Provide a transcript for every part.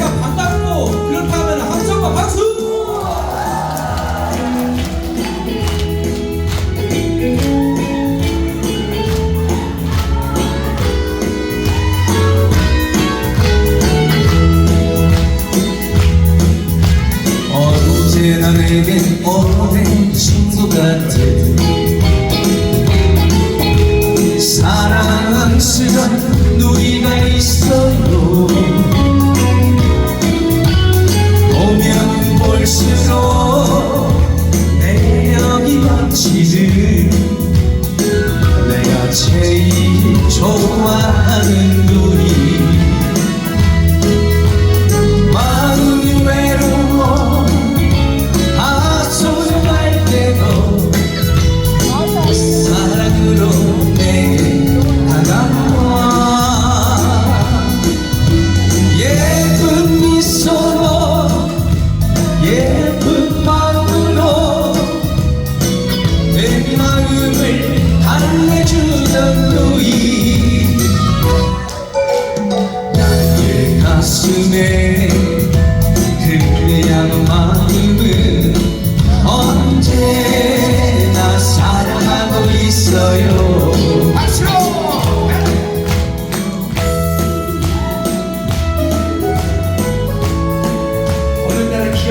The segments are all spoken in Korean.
내가 반갑고 그렇다면 한성과 박수! 언제나 내겐 오랜 친구 같은 사랑은 시간 누이 내가 제일 좋아하는 눈이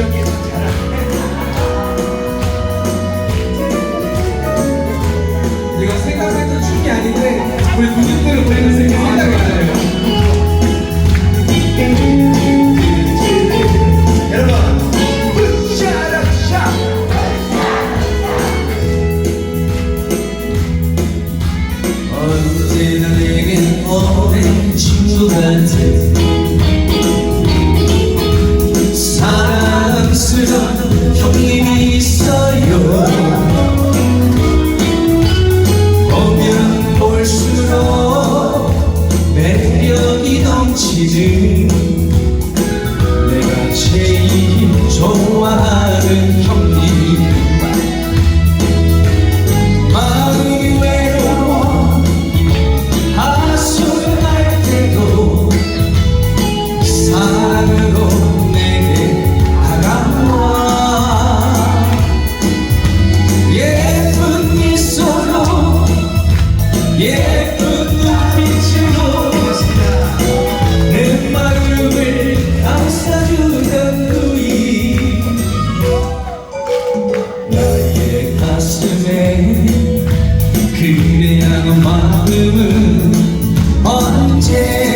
오늘 그대의 마음은 있어